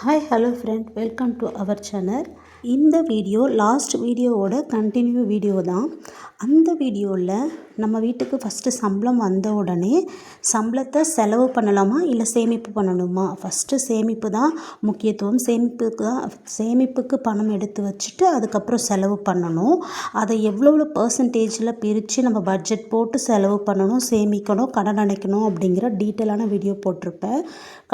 Hi, hello friend, welcome to our channel. இந்த video last வீடியோவோட continue video தான். அந்த வீடியோவில் நம்ம வீட்டுக்கு ஃபஸ்ட்டு சம்பளம் வந்த உடனே சம்பளத்தை செலவு பண்ணலாமா இல்லை சேமிப்பு பண்ணணுமா? ஃபஸ்ட்டு சேமிப்பு தான் முக்கியத்துவம். சேமிப்புக்கு தான் சேமிப்புக்கு பணம் எடுத்து வச்சுட்டு அதுக்கப்புறம் செலவு பண்ணணும். அதை எவ்வளோ பர்சன்டேஜில் பிரித்து நம்ம பட்ஜெட் போட்டு செலவு பண்ணணும் சேமிக்கணும் கடன் அடைக்கணும் அப்படிங்கிற டீட்டெயிலான வீடியோ போட்டிருப்பேன்.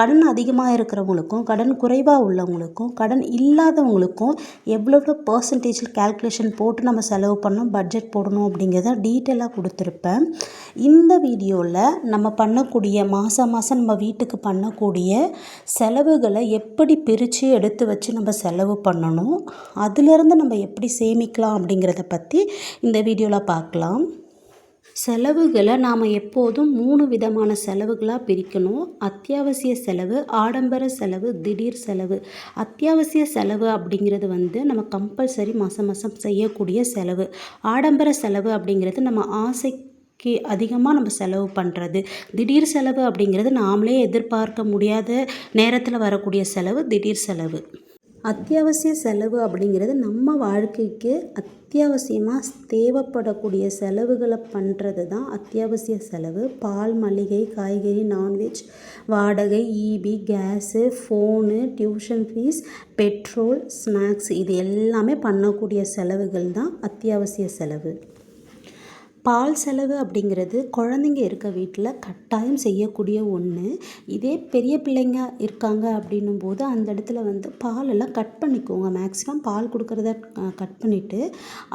கடன் அதிகமாக இருக்கிறவங்களுக்கும் கடன் குறைவாக உள்ளவங்களுக்கும் கடன் இல்லாதவங்களுக்கும் எவ்வளோ எவ்வளோ பர்சன்டேஜில் கேல்குலேஷன் போட்டு நம்ம செலவு பண்ணணும் பட்ஜெட் போடணும் அப்படிங்கிறத டீட்டெயிலாக கொடுத்துருப்பேன். இந்த வீடியோவில் நம்ம பண்ணக்கூடிய மாதம் மாதம் நம்ம வீட்டுக்கு பண்ணக்கூடிய செலவுகளை எப்படி பிரித்து எடுத்து வச்சு நம்ம செலவு பண்ணணும் அதிலிருந்து நம்ம எப்படி சேமிக்கலாம் அப்படிங்கிறத பற்றி இந்த வீடியோவில் பார்க்கலாம். செலவுகளை நாம் எப்போதும் மூணு விதமான செலவுகளாக பிரிக்கணும். அத்தியாவசிய செலவு ஆடம்பர செலவு திடீர் செலவு. அத்தியாவசிய செலவு அப்படிங்கிறது வந்து நம்ம கம்பல்சரி மாதம் மாதம் செய்யக்கூடிய செலவு. ஆடம்பர செலவு அப்படிங்கிறது நம்ம ஆசைக்கு அதிகமாக நம்ம செலவு பண்ணுறது திடீர் செலவு அப்படிங்கிறது நாமளே எதிர்பார்க்க முடியாத நேரத்தில் வரக்கூடிய செலவு திடீர் செலவு. அத்தியாவசிய செலவு அப்படிங்கிறது நம்ம வாழ்க்கைக்கு அத்தியாவசியமாக தேவைப்படக்கூடிய செலவுகளை பண்ணுறது தான் அத்தியாவசிய செலவு. பால் மளிகை காய்கறி நான்வெஜ் வாடகை EB gas phone tuition fees petrol snacks இது எல்லாமே பண்ணக்கூடிய செலவுகள் தான் அத்தியாவசிய செலவு. பால் செலவு அப்படிங்கிறது குழந்தைங்க இருக்க வீட்டில் கட்டாயம் செய்யக்கூடிய ஒன்று இதே பெரிய பிள்ளைங்க இருக்காங்க அப்படின்னும் போது அந்த இடத்துல வந்து பாலெல்லாம் கட் பண்ணிக்கோங்க. மேக்ஸிமம் பால் கொடுக்குறத கட் பண்ணிவிட்டு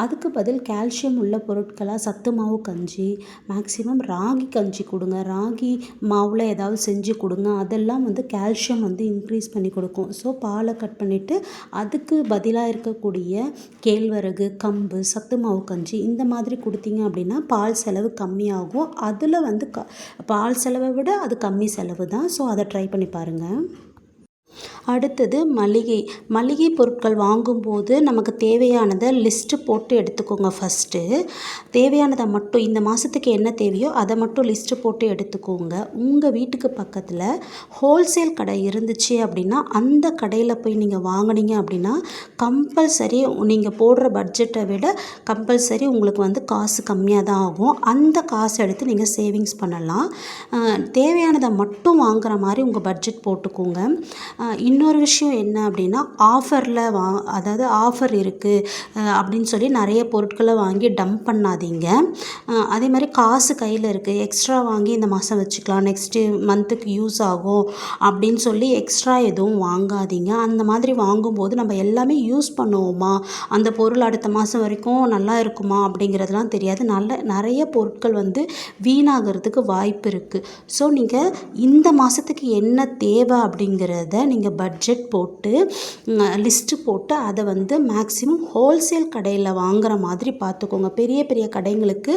அதுக்கு பதில் கால்சியம் உள்ள பொருட்களாக சத்து மாவு கஞ்சி மேக்ஸிமம் ராகி கஞ்சி கொடுங்க. ராகி மாவில் ஏதாவது செஞ்சு கொடுங்க. அதெல்லாம் வந்து கால்சியம் வந்து இன்க்ரீஸ் பண்ணி கொடுக்கும். ஸோ பாலை கட் பண்ணிவிட்டு அதுக்கு பதிலாக இருக்கக்கூடிய கேழ்வரகு கம்பு சத்து மாவு கஞ்சி இந்த மாதிரி கொடுத்தீங்க அப்படின்னா பால் செலவு கம்மியாகும். அதில் வந்து க பால் செலவை விட அது கம்மி செலவு தான் ஸோ அதை ட்ரை பண்ணி பாருங்கள் அடுத்தது மளிகை. மளிகை பொருட்கள் வாங்கும்போது நமக்கு தேவையானதை லிஸ்ட்டு போட்டு எடுத்துக்கோங்க ஃபஸ்ட்டு தேவையானதை மட்டும் இந்த மாதத்துக்கு என்ன தேவையோ அதை மட்டும் லிஸ்ட்டு போட்டு எடுத்துக்கோங்க. உங்கள் வீட்டுக்கு பக்கத்தில் ஹோல்சேல் கடை இருந்துச்சு அப்படின்னா அந்த கடையில் போய் நீங்கள் வாங்கினீங்க அப்படின்னா கம்பல்சரி நீங்கள் போடுற பட்ஜெட்டை விட கம்பல்சரி உங்களுக்கு வந்து காசு கம்மியாக தான் ஆகும். அந்த காசை எடுத்து நீங்கள் சேவிங்ஸ் பண்ணலாம். தேவையானதை மட்டும் வாங்குற மாதிரி உங்கள் பட்ஜெட் போட்டுக்கோங்க. இன்னொரு விஷயம் என்ன அப்படின்னா ஆஃபரில் வா அதாவது ஆஃபர் இருக்குது அப்படின்னு சொல்லி நிறைய பொருட்களை வாங்கி டம்ப் பண்ணாதீங்க. அதே மாதிரி காசு கையில் இருக்குது எக்ஸ்ட்ரா வாங்கி இந்த மாதம் வச்சுக்கலாம் நெக்ஸ்ட்டு மந்த்துக்கு யூஸ் ஆகும் அப்படின்னு சொல்லி எக்ஸ்ட்ரா எதுவும் வாங்காதீங்க. அந்த மாதிரி வாங்கும்போது நம்ம எல்லாமே யூஸ் பண்ணுவோமா? அந்த பொருள் அடுத்த மாதம் வரைக்கும் நல்லா இருக்குமா? அப்படிங்கிறதுலாம் தெரியாது. நல்ல நிறைய பொருட்கள் வந்து வீணாகிறதுக்கு வாய்ப்பு இருக்குது ஸோ நீங்கள் இந்த மாதத்துக்கு என்ன தேவை அப்படிங்கிறத நீங்கள் பட்ஜெட் போட்டு லிஸ்ட்டு போட்டு அதை வந்து மேக்ஸிமம் ஹோல்சேல் கடையில் வாங்குகிற மாதிரி பார்த்துக்கோங்க பெரிய பெரிய கடைங்களுக்கு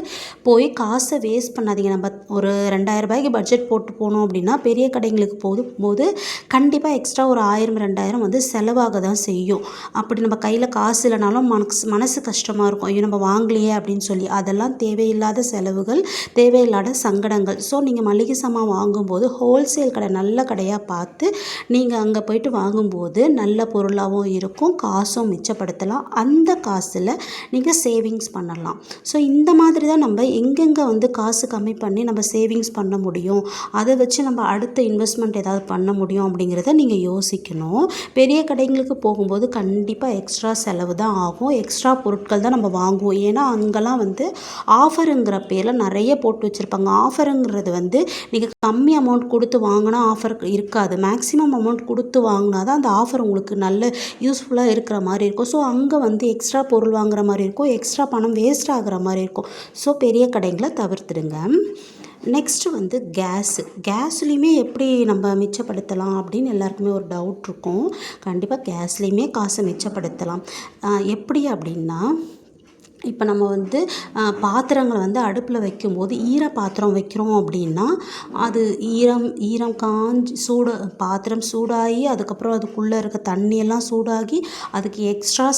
போய் காசை வேஸ்ட் பண்ணாதீங்க. நம்ம ஒரு ரெண்டாயிரம் ரூபாய்க்கு பட்ஜெட் போட்டு போனோம் அப்படின்னா பெரிய கடைங்களுக்கு போதும் போது கண்டிப்பாக எக்ஸ்ட்ரா ஒரு ஆயிரம் ரெண்டாயிரம் வந்து செலவாக தான் செய்யும். அப்படி நம்ம கையில் காசு இல்லைனாலும் மனசு மனசு கஷ்டமாக இருக்கும். ஐயோ நம்ம வாங்கலையே அப்படின்னு சொல்லி. அதெல்லாம் தேவையில்லாத செலவுகள் தேவையில்லாத சங்கடங்கள். ஸோ நீங்கள் மளிகை சாமான் வாங்கும்போது ஹோல்சேல் கடை நல்ல கடையாக பார்த்து நீங்கள் அங்கே போயிட்டு வாங்கும்போது நல்ல பொருளாகவும் இருக்கும் காசும் மிச்சப்படுத்தலாம். அந்த காசில் நீங்கள் சேவிங்ஸ் பண்ணலாம். ஸோ இந்த மாதிரி தான் நம்ம எங்கெங்கே வந்து காசு கம்மி பண்ணி நம்ம சேவிங்ஸ் பண்ண முடியும் அதை வச்சு நம்ம அடுத்த இன்வெஸ்ட்மெண்ட் ஏதாவது பண்ண முடியும் அப்படிங்கிறத நீங்கள் யோசிக்கணும். பெரிய கடைங்களுக்கு போகும்போது கண்டிப்பாக எக்ஸ்ட்ரா செலவு தான் ஆகும். எக்ஸ்ட்ரா பொருட்கள் தான் நம்ம வாங்குவோம். ஏன்னா அங்கெல்லாம் வந்து ஆஃபருங்கிற பேரில் நிறைய போட்டு வச்சுருப்பாங்க. ஆஃபருங்கிறது வந்து நீங்கள் கம்மி அமௌண்ட் கொடுத்து வாங்கினா ஆஃபர் இருக்காது. மேக்ஸிமம் அமௌண்ட் கொடுத்து வாங்கினா தான் அந்த ஆஃபர் உங்களுக்கு நல்ல யூஸ்ஃபுல்லாக இருக்கிற மாதிரி இருக்கும். ஸோ அங்கே வந்து எக்ஸ்ட்ரா பொருள் வாங்குற மாதிரி இருக்கும். எக்ஸ்ட்ரா பணம் வேஸ்ட் ஆகிற மாதிரி இருக்கும். ஸோ பெரிய கடைங்களை தவிர்த்துடுங்க. நெக்ஸ்ட்டு வந்து கேஸு கேஸ்லேயுமே எப்படி நம்ம மிச்சப்படுத்தலாம் அப்படின்னு எல்லாருக்குமே ஒரு டவுட் இருக்கும். கண்டிப்பாக கேஸ்லேயுமே காசை மிச்சப்படுத்தலாம். எப்படி அப்படின்னா இப்போ நம்ம வந்து பாத்திரங்களை வந்து அடுப்பில் வைக்கும்போது ஈர பாத்திரம் வைக்கிறோம் அப்படின்னா அது ஈரம் ஈரம் காஞ்சி சூடு பாத்திரம் சூடாகி அதுக்கப்புறம் அதுக்குள்ளே இருக்க தண்ணியெல்லாம் சூடாகி அதுக்கு எக்ஸ்ட்ரா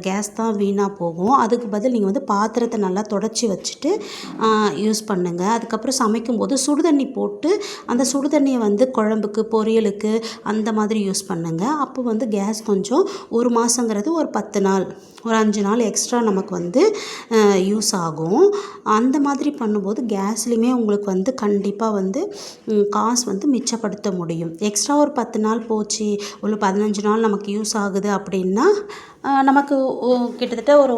கேஸ் தான் வீணாக போகும். அதுக்கு பதில் நீங்கள் வந்து பாத்திரத்தை நல்லா தொடச்சி வச்சுட்டு யூஸ் பண்ணுங்கள் அதுக்கப்புறம் சமைக்கும்போது சுடு தண்ணி போட்டு அந்த சுடு தண்ணியை வந்து குழம்புக்கு பொரியலுக்கு அந்த மாதிரி யூஸ் பண்ணுங்கள் அப்போ வந்து கேஸ் கொஞ்சம் ஒரு மாதங்கிறது ஒரு பத்து நாள் ஒரு அஞ்சு நாள் எக்ஸ்ட்ரா நமக்கு வந்து யூஸ் ஆகும். அந்த மாதிரி பண்ணும்போது கேஸ்லேயுமே உங்களுக்கு வந்து கண்டிப்பாக வந்து காசு வந்து மிச்சப்படுத்த முடியும். எக்ஸ்ட்ரா ஒரு பத்து நாள் போச்சு ஒரு பதினஞ்சு நாள் நமக்கு யூஸ் ஆகுது அப்படின்னா நமக்கு கிட்டத்தட்ட ஒரு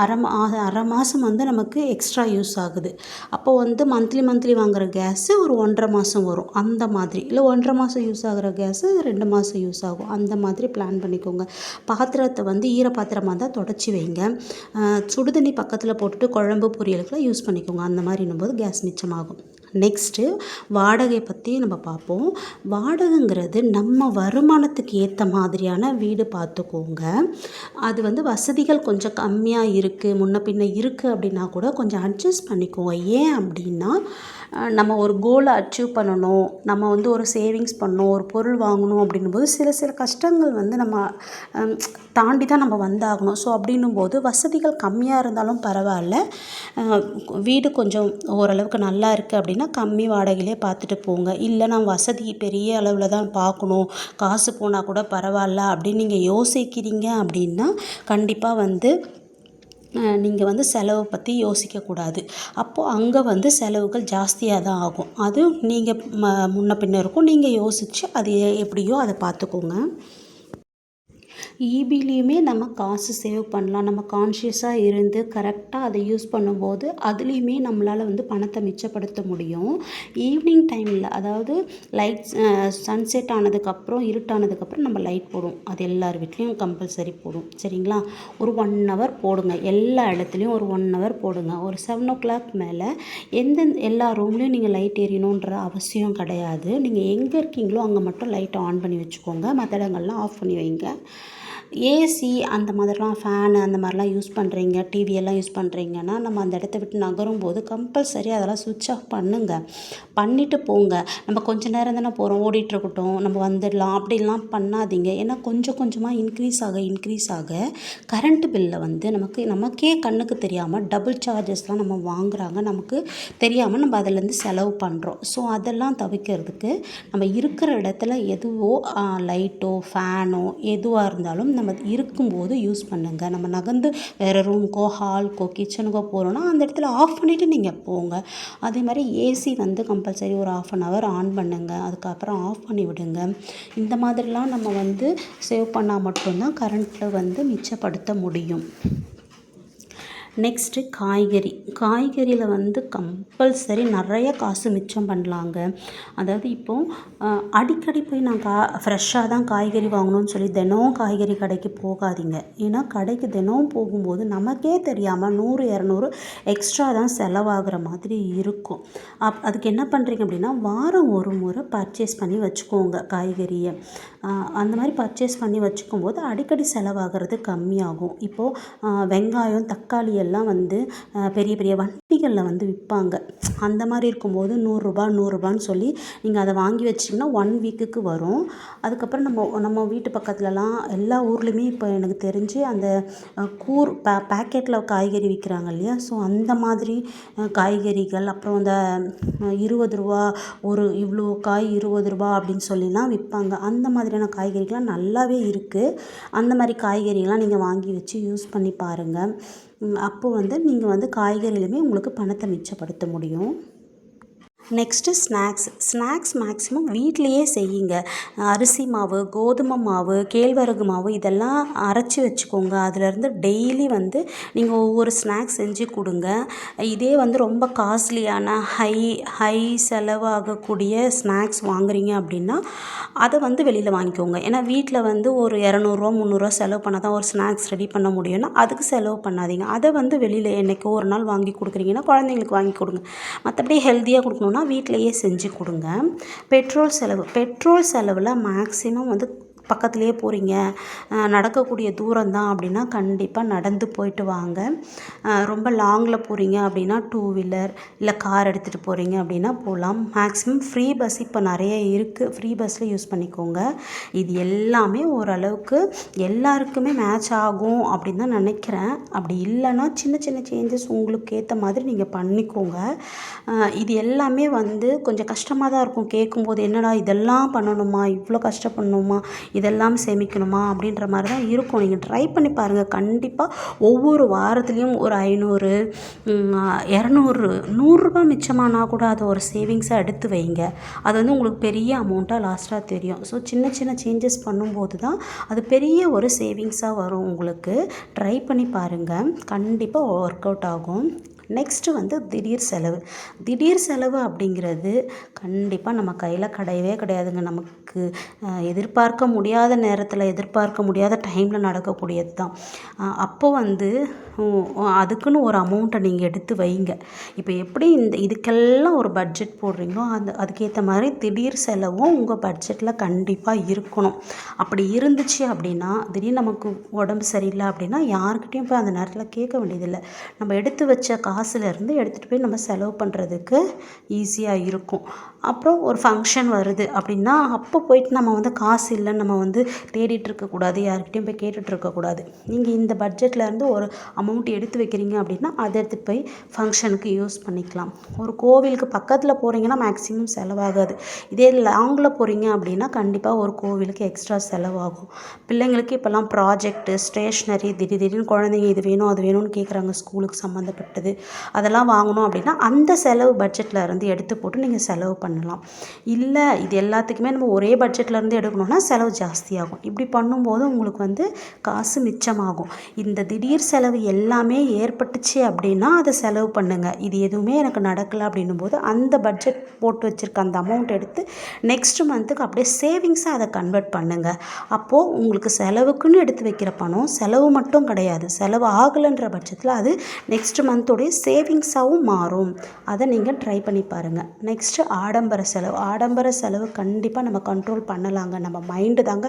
அரை அரை மாதம் வந்து நமக்கு எக்ஸ்ட்ரா யூஸ் ஆகுது. அப்போது வந்து மந்த்லி மந்த்லி வாங்குகிற கேஸு ஒரு ஒன்றரை மாதம் வரும். அந்த மாதிரி. இல்லை ஒன்றரை மாதம் யூஸ் ஆகிற கேஸு ரெண்டு மாதம் யூஸ் ஆகும். அந்த மாதிரி பிளான் பண்ணிக்கோங்க. பாத்திரத்தை வந்து ஈரப்பாத்திரமாக தான் தொடச்சி வைங்க. சுடுதண்ணி பக்கத்தில் போட்டுட்டு குழம்பு பொரியலுக்குலாம் யூஸ் பண்ணிக்கோங்க. அந்த மாதிரின்னும் போது கேஸ் மிச்சமாகும். நெக்ஸ்ட்டு வாடகை பற்றி நம்ம பார்ப்போம். வாடகைங்கிறது நம்ம வருமானத்துக்கு ஏற்ற மாதிரியான வீடு பார்த்துக்கோங்க. அது வந்து வசதிகள் கொஞ்சம் கம்மியாக இருக்குது முன்ன பின்ன இருக்குது அப்படின்னா கூட கொஞ்சம் அட்ஜஸ்ட் பண்ணிக்கோங்க. ஏன் அப்படின்னா நம்ம ஒரு கோலை அச்சீவ் பண்ணணும் நம்ம வந்து ஒரு சேவிங்ஸ் பண்ணணும் ஒரு பொருள் வாங்கணும் அப்படின்னும்போது சில சில கஷ்டங்கள் வந்து நம்ம தாண்டி தான் நம்ம வந்தாகணும். ஸோ அப்படின்னும் போது வசதிகள் கம்மியாக இருந்தாலும் பரவாயில்ல. வீடு கொஞ்சம் ஓரளவுக்கு நல்லா இருக்குது அப்படின்னா கம்மி வாடகையிலே பார்த்துட்டு போங்க. இல்லை நான் வசதி பெரிய அளவில் தான் பார்க்கணும். காசு போனால் கூட பரவாயில்ல அப்படின்னு நீங்கள் யோசிக்கிறீங்க அப்படின்னா கண்டிப்பாக வந்து நீங்கள் வந்து செலவை பற்றி யோசிக்கக்கூடாது. அப்போது அங்கே வந்து செலவுகள் ஜாஸ்தியாக தான் ஆகும். அது நீங்கள் ம முன்ன பின்ன இருக்கும். நீங்கள் யோசித்து அது எப்படியோ அதை பார்த்துக்கோங்க. ஈபிலையுமே நம்ம காசு சேவ் பண்ணலாம். நம்ம கான்ஷியஸாக இருந்து கரெக்டாக அதை யூஸ் பண்ணும்போது அதுலேயுமே நம்மளால் வந்து பணத்தை மிச்சப்படுத்த முடியும். ஈவினிங் டைமில் அதாவது லைட் சன்செட் ஆனதுக்கப்புறம் இருட்டானதுக்கப்புறம் நம்ம லைட் போடுவோம் அது எல்லார் வீட்லேயும் கம்பல்சரி போடும். சரிங்களா? ஒரு ஒன் ஹவர் போடுங்க. எல்லா இடத்துலையும் ஒரு ஒன் ஹவர் போடுங்க. ஒரு செவன் ஓ கிளாக் மேலே எந்த எல்லா ரூம்லேயும் நீங்கள் லைட் எரியணுன்ற அவசியம் கிடையாது. நீங்கள் எங்கே இருக்கீங்களோ அங்கே மட்டும் லைட்டை ஆன் பண்ணி வச்சுக்கோங்க. மற்ற இடங்கள்லாம் ஆஃப் பண்ணி வைங்க. ஏசி அந்த மாதிரிலாம் ஃபேனு அந்த மாதிரிலாம் யூஸ் பண்ணுறீங்க டிவியெல்லாம் யூஸ் பண்ணுறீங்கன்னா நம்ம அந்த இடத்த விட்டு நகரும் போது கம்பல்சரி அதெல்லாம் சுவிட்ச் ஆஃப் பண்ணுங்கள் பண்ணிவிட்டு போங்க. நம்ம கொஞ்ச நேரம் தானே போகிறோம் ஓடிட்டுருக்கட்டும் நம்ம வந்துடலாம் அப்படிலாம் பண்ணாதீங்க. ஏன்னா கொஞ்சம் கொஞ்சமாக இன்க்ரீஸ் ஆக இன்க்ரீஸ் ஆக கரண்ட் பில்லை வந்து நமக்கு நமக்கே கண்ணுக்கு தெரியாமல் டபுள் சார்ஜஸ்லாம் நம்ம வாங்குகிறாங்க நமக்கு தெரியாமல் நம்ம அதிலேருந்து செலவு பண்ணுறோம் ஸோ அதெல்லாம் தவிர்க்கிறதுக்கு நம்ம இருக்கிற இடத்துல எதுவோ லைட்டோ ஃபேனோ எதுவாக இருந்தாலும் நம்ம இருக்கும்போது யூஸ் பண்ணுங்கள் நம்ம நகர்ந்து வேறு ரூம்க்கோ ஹால்க்கோ கிச்சனுக்கோ போகிறோன்னா அந்த இடத்துல ஆஃப் பண்ணிவிட்டு நீங்கள் போங்க. அதே மாதிரி ஏசி வந்து கம்பல்சரி ஒரு ஆஃப் அன் ஹவர் ஆன் பண்ணுங்கள் அதுக்கப்புறம் ஆஃப் பண்ணி விடுங்க. இந்த மாதிரிலாம் நம்ம வந்து சேவ் பண்ணால் மட்டும்தான் கரண்ட்டில் வந்து மிச்சப்படுத்த முடியும். நெக்ஸ்ட்டு காய்கறி. காய்கறியில் வந்து கம்பல்சரி நிறைய காசு மிச்சம் பண்ணலாங்க. அதாவது இப்போது அடிக்கடி போய் நான் கா ஃப்ரெஷ்ஷாக தான் காய்கறி வாங்கணும்னு சொல்லி தினம் காய்கறி கடைக்கு போகாதீங்க. ஏன்னா கடைக்கு தினம் போகும்போது நமக்கே தெரியாமல் நூறு இரநூறு எக்ஸ்ட்ரா தான் செலவாகிற மாதிரி இருக்கும். அப் அதுக்கு என்ன பண்ணுறீங்க அப்படின்னா வாரம் ஒரு முறை பர்ச்சேஸ் பண்ணி வச்சுக்கோங்க காய்கறியை. அந்த மாதிரி பர்ச்சேஸ் பண்ணி வச்சுக்கும் போது அடிக்கடி செலவாகிறது கம்மியாகும். இப்போது வெங்காயம் தக்காளி இதெல்லாம் வந்து பெரிய பெரிய வண்டிகளில் வந்து விற்பாங்க அந்த மாதிரி இருக்கும்போது நூறுரூபா நூறுரூபான்னு சொல்லி நீங்கள் அதை வாங்கி வச்சிங்கன்னா ஒன் வீக்குக்கு வரும். அதுக்கப்புறம் நம்ம நம்ம வீட்டு பக்கத்துலலாம் எல்லா ஊர்லேயுமே இப்போ எனக்கு தெரிஞ்சு அந்த கூர் பே பேக்கெட்டில் காய்கறி விற்கிறாங்க இல்லையா? ஸோ அந்த மாதிரி காய்கறிகள் அப்புறம் அந்த இருபது ரூபா ஒரு இவ்வளோ காய் இருபது ரூபா அப்படின்னு சொல்லிலாம் விற்பாங்க அந்த மாதிரியான காய்கறிகள்லாம் நல்லாவே இருக்குது அந்த மாதிரி காய்கறிலாம் நீங்கள் வாங்கி வச்சு யூஸ் பண்ணி பாருங்கள் அப்போது வந்து நீங்கள் வந்து காய்கறியிலுமே உங்களுக்கு பணத்தை மிச்சப்படுத்த முடியும். நெக்ஸ்ட்டு ஸ்நாக்ஸ் ஸ்நாக்ஸ் மேக்ஸிமம் வீட்லேயே செய்யுங்க. அரிசி மாவு கோதுமை மாவு கேழ்வரகு மாவு இதெல்லாம் அரைச்சி வச்சுக்கோங்க. அதுலேருந்து டெய்லி வந்து நீங்கள் ஒவ்வொரு ஸ்நாக்ஸ் செஞ்சு கொடுங்க. இதே வந்து ரொம்ப காஸ்ட்லியான ஹை ஹை செலவாகக்கூடிய ஸ்நாக்ஸ் வாங்குறீங்க அப்படின்னா அதை வந்து வெளியில் வாங்கிக்கோங்க. ஏன்னா வீட்டில் வந்து ஒரு இரநூறுவா முந்நூறுரூவா செலவு பண்ணால் தான் ஒரு ஸ்நாக்ஸ் ரெடி பண்ண முடியும்னா அதுக்கு செலவு பண்ணாதீங்க. அதை வந்து வெளியில் என்றைக்கோ ஒரு நாள் வாங்கி கொடுக்குறீங்கன்னா குழந்தைங்களுக்கு வாங்கி கொடுங்க. மற்றபடி ஹெல்த்தியாக கொடுக்கணுன்னா வீட்டிலையே செஞ்சு கொடுங்க. பெட்ரோல் செலவு பெட்ரோல் செலவில் மேக்ஸிமம் வந்து பக்கத்துலேயே போகிறீங்க நடக்கக்கூடிய தூரம் தான் அப்படின்னா கண்டிப்பாக நடந்து போயிட்டு வாங்க. ரொம்ப லாங்கில் போகிறீங்க அப்படின்னா டூ வீலர் இல்லை கார் எடுத்துகிட்டு போகிறீங்க அப்படின்னா போகலாம் மேக்ஸிமம் ஃப்ரீ பஸ் இப்போ நிறைய இருக்குது ஃப்ரீ பஸ்ஸில் யூஸ் பண்ணிக்கோங்க. இது எல்லாமே ஓரளவுக்கு எல்லாருக்குமே மேட்ச் ஆகும் அப்படின்னு தான் நினைக்கிறேன். அப்படி இல்லைன்னா சின்ன சின்ன சேஞ்சஸ் உங்களுக்கு ஏற்ற மாதிரி நீங்கள் பண்ணிக்கோங்க. இது எல்லாமே வந்து கொஞ்சம் கஷ்டமாக தான் இருக்கும். கேட்கும்போது என்னடா இதெல்லாம் பண்ணணுமா? இவ்வளோ கஷ்டப்படணுமா? இதெல்லாம் சேமிக்கணுமா அப்படின்ற மாதிரி தான் இருக்கும். நீங்கள் ட்ரை பண்ணி பாருங்கள் கண்டிப்பாக ஒவ்வொரு வாரத்துலேயும் ஒரு ஐநூறு இரநூறு நூறுரூபா மிச்சமானா கூட அதை ஒரு சேவிங்ஸாக எடுத்து வைங்க. அது வந்து உங்களுக்கு பெரிய அமௌண்ட்டாக லாஸ்ட்டாக தெரியும். ஸோ சின்ன சின்ன சேஞ்சஸ் பண்ணும்போது தான் அது பெரிய ஒரு சேவிங்ஸாக வரும் உங்களுக்கு. ட்ரை பண்ணி பாருங்கள் கண்டிப்பாக ஒர்க் அவுட் ஆகும். நெக்ஸ்ட்டு வந்து திடீர் செலவு. திடீர் செலவு அப்படிங்கிறது கண்டிப்பாக நம்ம கையில் கிடையவே கிடையாதுங்க. நமக்கு எதிர்பார்க்க முடியாத நேரத்தில் எதிர்பார்க்க முடியாத டைமில் நடக்கக்கூடியது தான் அப்போ வந்து அதுக்குன்னு ஒரு அமௌண்ட்டை நீங்கள் எடுத்து வைங்க. இப்போ எப்படி இந்த இதுக்கெல்லாம் ஒரு பட்ஜெட் போடுறீங்களோ அந்த அதுக்கேற்ற மாதிரி திடீர் செலவும் உங்கள் பட்ஜெட்டில் கண்டிப்பாக இருக்கணும். அப்படி இருந்துச்சு அப்படின்னா திடீர்னு நமக்கு உடம்பு சரியில்லை அப்படின்னா யாருக்கிட்டேயும் போய் அந்த நேரத்தில் கேட்க வேண்டியதில்லை. நம்ம எடுத்து வச்ச காசுலேருந்து எடுத்துகிட்டு போய் நம்ம செலவு பண்ணுறதுக்கு ஈஸியாக இருக்கும். அப்புறம் ஒரு ஃபங்க்ஷன் வருது அப்படின்னா அப்போ போயிட்டு நம்ம வந்து காசு இல்லைன்னு நம்ம வந்து தேடிட்டு இருக்கக்கூடாது யார்கிட்டையும் போய் கேட்டுட்டு இருக்கக்கூடாது நீங்கள் இந்த பட்ஜெட்லேருந்து ஒரு அமௌண்ட் எடுத்து வைக்கிறீங்க அப்படின்னா அதை எடுத்துகிட்டு போய் ஃபங்க்ஷனுக்கு யூஸ் பண்ணிக்கலாம். ஒரு கோவிலுக்கு பக்கத்தில் போகிறீங்கன்னா மேக்ஸிமம் செலவாகாது. இதே லாங்கில் போகிறீங்க அப்படின்னா கண்டிப்பாக ஒரு கோவிலுக்கு எக்ஸ்ட்ரா செலவாகும். பிள்ளைங்களுக்கு இப்போல்லாம் ப்ராஜெக்ட்டு ஸ்டேஷ்னரி திடீர் திடீர்னு குழந்தைங்க இது வேணும் அது வேணும்னு கேட்குறாங்க ஸ்கூலுக்கு சம்மந்தப்பட்டது. அதெல்லாம் வாங்கணும் அப்படின்னா அந்த செலவு பட்ஜெட்டில் இருந்து எடுத்து போட்டு நீங்கள் செலவு பண்ணலாம். இல்லை இது எல்லாத்துக்குமே நம்ம ஒரே பட்ஜெட்டில் இருந்து எடுக்கணும்னா செலவு ஜாஸ்தியாகும். இப்படி பண்ணும்போது உங்களுக்கு வந்து காசு மிச்சமாகும். இந்த திடீர் செலவு எல்லாமே ஏற்பட்டுச்சு அப்படின்னா அதை செலவு பண்ணுங்கள் இது எதுவுமே எனக்கு நடக்கலை அப்படின்னும் போது அந்த பட்ஜெட் போட்டு வச்சுருக்க அந்த அமௌண்ட் எடுத்து நெக்ஸ்ட் மந்த்துக்கு அப்படியே சேவிங்ஸாக அதை கன்வெர்ட் பண்ணுங்கள் அப்போது உங்களுக்கு செலவுக்குன்னு எடுத்து வைக்கிற பணம் செலவு மட்டும் கிடையாது. செலவு ஆகலைன்ற பட்சத்தில் அது நெக்ஸ்ட் மந்தோடைய சேவிங்ஸாகவும் மாறும். அதை நீங்கள் ட்ரை பண்ணி பாருங்கள் நெக்ஸ்ட்டு ஆடம்பர செலவு. ஆடம்பர செலவு கண்டிப்பாக நம்ம கண்ட்ரோல் பண்ணலாங்க. நம்ம மைண்டு தாங்க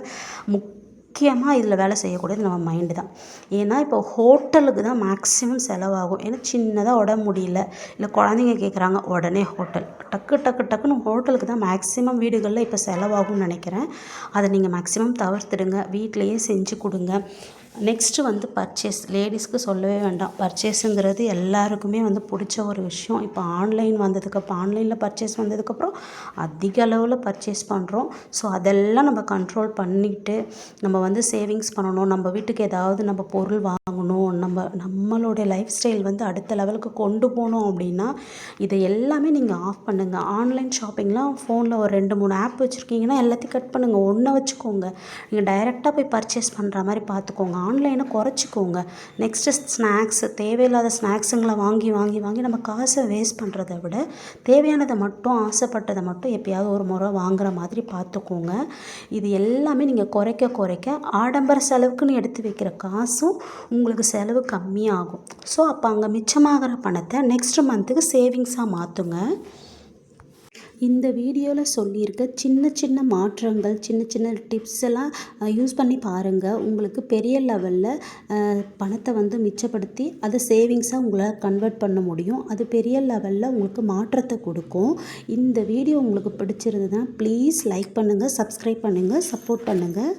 முக்கியமாக இதில் வேலை செய்யக்கூடியது நம்ம மைண்டு தான். ஏன்னா இப்போ ஹோட்டலுக்கு தான் மேக்ஸிமம் செலவாகும். ஏன்னா சின்னதாக உடம்பு முடியல. இல்லை குழந்தைங்க கேட்குறாங்க உடனே ஹோட்டல். டக்கு டக்கு டக்குன்னு ஹோட்டலுக்கு தான் மேக்ஸிமம் வீடுகளில் இப்போ செலவாகும்னு நினைக்கிறேன். அதை நீங்கள் மேக்ஸிமம் தவிர்த்துடுங்க. வீட்டிலையே செஞ்சு கொடுங்க. நெக்ஸ்ட்டு வந்து பர்ச்சேஸ் லேடிஸ்க்கு சொல்லவே வேண்டாம். பர்ச்சேஸுங்கிறது எல்லாருக்குமே வந்து பிடிச்ச ஒரு விஷயம். இப்போ ஆன்லைன் வந்ததுக்கப்புறம் ஆன்லைனில் பர்ச்சேஸ் வந்ததுக்கப்புறம் அதிக அளவில் பர்ச்சேஸ் பண்ணுறோம் ஸோ அதெல்லாம் நம்ம கண்ட்ரோல் பண்ணிட்டு நம்ம வந்து சேவிங்ஸ் பண்ணணும். நம்ம வீட்டுக்கு ஏதாவது நம்ம பொருள் வாங்கணும். நம்ம நம்மளுடைய லைஃப் ஸ்டைல் வந்து அடுத்த லெவலுக்கு கொண்டு போகணும் அப்படின்னா இதை எல்லாமே நீங்கள் ஆஃப் பண்ணுங்கள் ஆன்லைன் ஷாப்பிங்லாம் ஃபோனில் ஒரு ரெண்டு மூணு ஆப் வச்சுருக்கீங்கன்னா எல்லாத்தையும் கட் பண்ணுங்கள் ஒன்றை வச்சுக்கோங்க. நீங்கள் டைரெக்டாக போய் பர்ச்சேஸ் பண்ணுற மாதிரி பார்த்துக்கோங்க. ஆன்லைனை குறைச்சிக்கோங்க. நெக்ஸ்ட்டு ஸ்நாக்ஸ் தேவையில்லாத ஸ்நாக்ஸுங்களை வாங்கி வாங்கி வாங்கி நம்ம காசை வேஸ்ட் பண்ணுறத விட தேவையானதை மட்டும் ஆசைப்பட்டதை மட்டும் எப்பயாவது ஒரு முறை வாங்குற மாதிரி பார்த்துக்கோங்க. இது எல்லாமே நீங்கள் குறைக்க குறைக்க ஆடம்பர செலவுக்குன்னு எடுத்து வைக்கிற காசும் உங்களுக்கு செலவு கம்மியாகும். ஸோ அப்போ அங்கே மிச்சமாகிற பணத்தை நெக்ஸ்ட் மந்த்துக்கு சேவிங்ஸாக மாற்றுங்க இந்த வீடியோவில் சொல்லியிருக்க சின்ன சின்ன மாற்றங்கள் சின்ன சின்ன டிப்ஸ் எல்லாம் யூஸ் பண்ணி பாருங்கள் உங்களுக்கு பெரிய லெவலில் பணத்தை வந்து மிச்சப்படுத்தி அதை சேவிங்ஸாக உங்களால் கன்வெர்ட் பண்ண முடியும். அது பெரிய லெவலில் உங்களுக்கு மாற்றத்தை கொடுக்கும். இந்த வீடியோ உங்களுக்கு பிடிச்சிருந்ததுன்னா ப்ளீஸ் லைக் பண்ணுங்கள் சப்ஸ்கிரைப் பண்ணுங்கள் சப்போர்ட் பண்ணுங்கள்